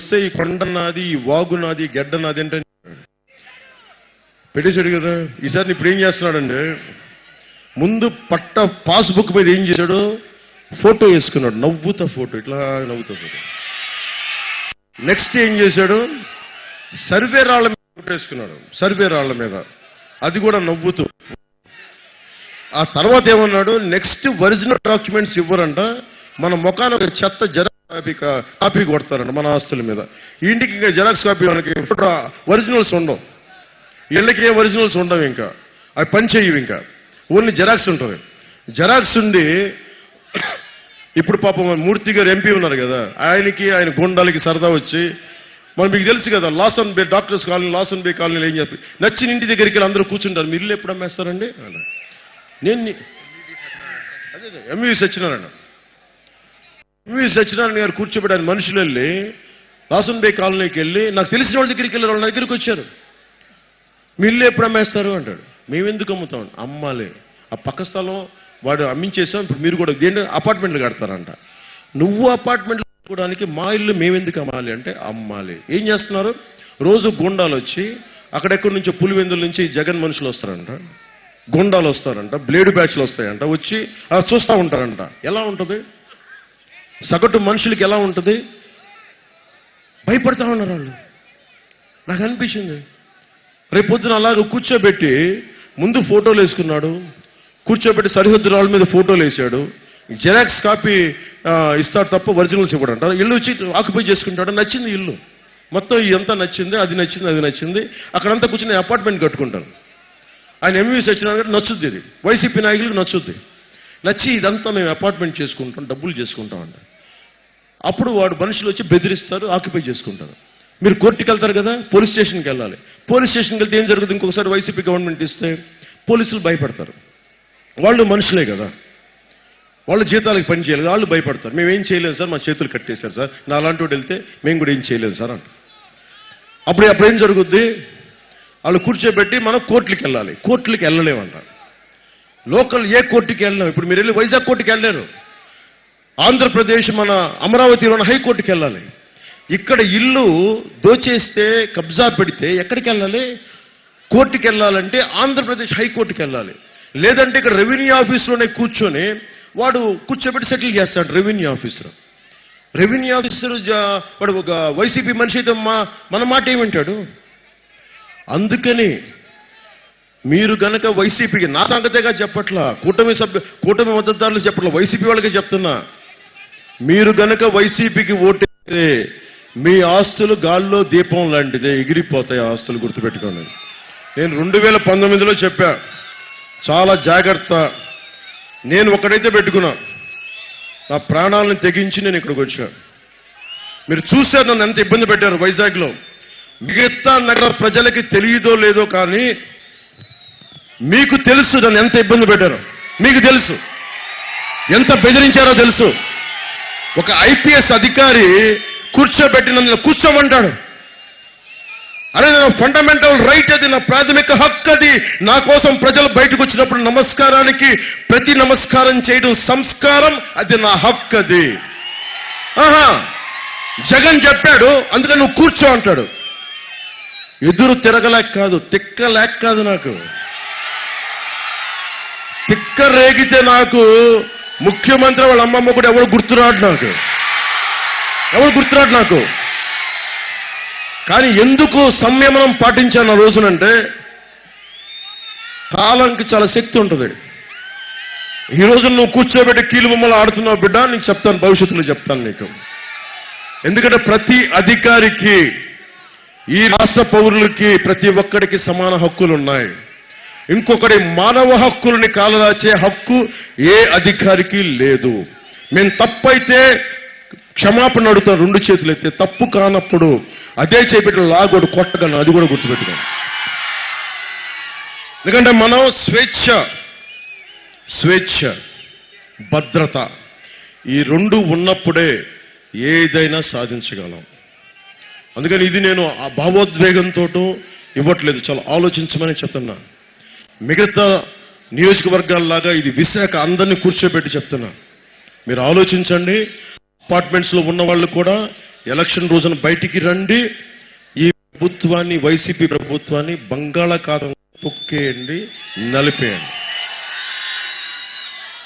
వస్తే ఈ కొండ నాది ఈ వాగు నాది గెడ్డ నాది అంటే పెట్టేశాడు కదా. ఈసారి ఇప్పుడు ఏం చేస్తున్నాడండి ముందు పట్ట పాస్బుక్ మీద ఏం చేశాడు? ఫోటో వేసుకున్నాడు. నవ్వుతా ఫోటో ఇట్లా నవ్వుతా ఫోటో. నెక్స్ట్ ఏం చేశాడు? సర్వే రాళ్ళ మీద ఫోటో వేసుకున్నాడు. సర్వే రాళ్ళ మీద. అది కూడా నవ్వుతూ. ఆ తర్వాత ఏమన్నాడు? నెక్స్ట్ ఒరిజినల్ డాక్యుమెంట్స్ ఇవ్వరంట. మన ముఖాన ఒక చెత్త జర కాపీ కాపీ కొడతారండి మన ఆస్తుల మీద. ఇంటికి ఇంకా జెరాక్స్ కాపీ మనకి ఒరిజినల్స్ ఉండవు. ఇళ్ళకి ఏ ఒరిజినల్స్ ఉండవు ఇంకా. అవి పని చేయవు ఇంకా. ఓన్లీ జెరాక్స్ ఉంటుంది. జెరాక్స్ ఉండి ఇప్పుడు పాపం మూర్తి గారు ఎంపీ ఉన్నారు కదా ఆయనకి ఆయన గుండాలకి సరదా వచ్చి మనం మీకు తెలుసు కదా Lawson bay doctors colony Lawson bay కాలనీలో ఏం చెప్పి నచ్చిన ఇంటి దగ్గరికి వెళ్ళి అందరూ కూర్చుంటారు. మీరు ఇల్లు ఎప్పుడు అమ్మేస్తారండి? నేను అదే ఎంవి సత్యనారాయణ. ఎంవి సత్యనారాయణ గారు కూర్చోబెట్టారు మనుషులు వెళ్ళి రాసన్బే కాలనీకి వెళ్ళి నాకు తెలిసిన వాళ్ళ దగ్గరికి వెళ్ళారు వాళ్ళ దగ్గరికి వచ్చారు. మీ ఇల్లు ఎప్పుడు అమ్మేస్తారు అంటాడు. మేమెందుకు అమ్ముతాం? అమ్మాలి. ఆ పక్క స్థలం వాడు అమ్మించేసాం ఇప్పుడు మీరు కూడా దేని అపార్ట్మెంట్లు కడతారంట. నువ్వు అపార్ట్మెంట్లు కట్టుకోవడానికి మా ఇల్లు మేమెందుకు అమ్మాలి అంటే అమ్మాలి. ఏం చేస్తున్నారు? రోజు గుండాలు వచ్చి అక్కడెక్కడి నుంచో పులివెందుల నుంచి జగన్ మనుషులు వస్తారంట. గుండాలు వస్తారంట బ్లేడు బ్యాచ్లు వస్తాయంట వచ్చి చూస్తూ ఉంటారంట. ఎలా ఉంటుంది? సగటు మనుషులకి ఎలా ఉంటుంది? భయపడతా ఉన్నారు వాళ్ళు. నాకు అనిపించింది. రేపు పొద్దున అలాగ కూర్చోబెట్టి ముందు ఫోటోలు వేసుకున్నాడు. కూర్చోబెట్టి సరిహద్దు రాళ్ళ మీద ఫోటోలు వేసాడు. జెరాక్స్ కాపీ ఇస్తాడు తప్ప ఒరిజినల్స్ ఇవ్వడంట. ఇల్లు వచ్చి ఆక్యుపై చేసుకుంటాడు. నచ్చింది ఇల్లు. మొత్తం ఇదంతా నచ్చింది అది నచ్చింది అది నచ్చింది. అక్కడంతా కూర్చుని అపార్ట్మెంట్ కట్టుకుంటారు ఆయన ఎంవీ సత్యనారాయణ నచ్చుద్ది ఇది. వైసీపీ నాయకులకు నచ్చుద్ది. నచ్చి ఇదంతా మేము అపార్ట్మెంట్ చేసుకుంటాం డబ్బులు చేసుకుంటాం అప్పుడు వాడు మనుషులు వచ్చి బెదిరిస్తారు ఆక్యుపై చేసుకుంటారు. మీరు కోర్టుకి వెళ్తారు కదా పోలీస్ స్టేషన్కి వెళ్ళాలి. పోలీస్ స్టేషన్కి వెళ్తే ఏం జరుగుతుంది? ఇంకొకసారి వైసీపీ గవర్నమెంట్ ఇస్తే పోలీసులు భయపడతారు. వాళ్ళు మనుషులే కదా. వాళ్ళు జీతాలకు పని చేయాలి వాళ్ళు భయపడతారు. మేము ఏం చేయలేదు సార్ మా చేతులు కట్టేశారు సార్. నా అలాంటి వాడు వెళ్తే మేము కూడా ఏం చేయలేదు సార్ అంట అప్పుడు అప్పుడు ఏం జరుగుద్ది? వాళ్ళు కూర్చోబెట్టి మనం కోర్టులకు వెళ్ళాలి. కోర్టులకు వెళ్ళలేమంటారు. లోకల్ ఏ కోర్టుకి వెళ్ళినాం ఇప్పుడు మీరు వెళ్ళి వైజాగ్ కోర్టుకి వెళ్ళలేరు. ఆంధ్రప్రదేశ్ మన అమరావతిలోని హైకోర్టుకి వెళ్ళాలి. ఇక్కడ ఇల్లు దోచేస్తే కబ్జా పెడితే ఎక్కడికి వెళ్ళాలి? కోర్టుకి వెళ్ళాలంటే ఆంధ్రప్రదేశ్ హైకోర్టుకి వెళ్ళాలి. లేదంటే ఇక్కడ రెవెన్యూ ఆఫీస్లోనే కూర్చొని వాడు కూర్చోబెట్టి సెటిల్ చేస్తాడు రెవెన్యూ ఆఫీసర్. రెవెన్యూ ఆఫీసర్ వాడు ఒక వైసీపీ మనిషి అయితే మా మన మాట ఏమంటాడు? అందుకని మీరు గనక వైసీపీకి నా సంగతేగా చెప్పట్లా కూటమి సభ్యు కూటమి మద్దతుదారులు చెప్పట్లా వైసీపీ వాళ్ళకి చెప్తున్నా. మీరు గనక వైసీపీకి ఓటేస్తే మీ ఆస్తులు గాల్లో దీపం లాంటిదే ఎగిరిపోతాయి ఆస్తులు గుర్తుపెట్టుకోండి. నేను రెండు వేల పంతొమ్మిదిలో చెప్పా చాలా జాగ్రత్త. నేను ఒకడైతే పెట్టుకున్నా. నా ప్రాణాలను తెగించి నేను ఇక్కడికి వచ్చా. మీరు చూశారు నన్ను ఎంత ఇబ్బంది పెట్టారు వైజాగ్లో. మిగతా నగర ప్రజలకి తెలియదో లేదో కానీ మీకు తెలుసు నన్ను ఎంత ఇబ్బంది పెట్టారో. మీకు తెలుసు. ఎంత బెదిరించారో తెలుసు. ఒక ఐపీఎస్ అధికారి కూర్చోబెట్టి నన్ను కూర్చోమంటాడు. అరే నా ఫండమెంటల్ రైట్ అది నా ప్రాథమిక హక్కు అది. నా కోసం ప్రజలు బయటకు వచ్చినప్పుడు నమస్కారానికి ప్రతి నమస్కారం చేయడం సంస్కారం అది నా హక్కు అది. ఆహా జగన్ చెప్పాడు అందుకని నువ్వు కూర్చో అంటాడు. ఎదురు తిరగలేక కాదు తిక్కలేక కాదు నాకు. తిక్క రేగితే నాకు ముఖ్యమంత్రి వాళ్ళ అమ్మమ్మ కూడా ఎవరు గుర్తురాడు నాకు? ఎవరు గుర్తురాడు నాకు? కానీ ఎందుకు సంయమనం పాటించాను ఆ రోజునంటే కాలంకి చాలా శక్తి ఉంటుంది. ఈ రోజు నువ్వు కూర్చోబెట్టి కీలు బొమ్మలు ఆడుతున్నావు బిడ్డ నీకు చెప్తాను భవిష్యత్తులో చెప్తాను నీకు. ఎందుకంటే ప్రతి అధికారికి ఈ రాష్ట్ర పౌరులకి ప్రతి ఒక్కడికి సమాన హక్కులు ఉన్నాయి ఇంకొకటి మానవ హక్కులని కాలరాచే హక్కు ఏ అధికారికి లేదు. మేము తప్పైతే క్షమాపణ అడుగుతాం రెండు చేతులు అయితే తప్పు కానప్పుడు అదే చేపెట్టిన లాగోడు కొట్టగలను అది కూడా గుర్తుపెట్టుకోండి. ఎందుకంటే మనం స్వేచ్ఛ స్వేచ్ఛ భద్రత ఈ రెండు ఉన్నప్పుడే ఏదైనా సాధించగలం. అందుకని ఇది నేను ఆ భావోద్వేగంతో ఇవ్వట్లేదు చాలా ఆలోచించమని చెప్తున్నా. మిగతా నియోజకవర్గాల్లాగా ఇది విశాఖ అందరినీ కూర్చోబెట్టి చెప్తున్నా. మీరు ఆలోచించండి అపార్ట్మెంట్స్లో ఉన్న వాళ్ళు కూడా ఎలక్షన్ రోజున బయటికి రండి ఈ ప్రభుత్వాన్ని వైసీపీ ప్రభుత్వాన్ని బంగాళాఖాతం తొక్కేయండి నలిపేయండి.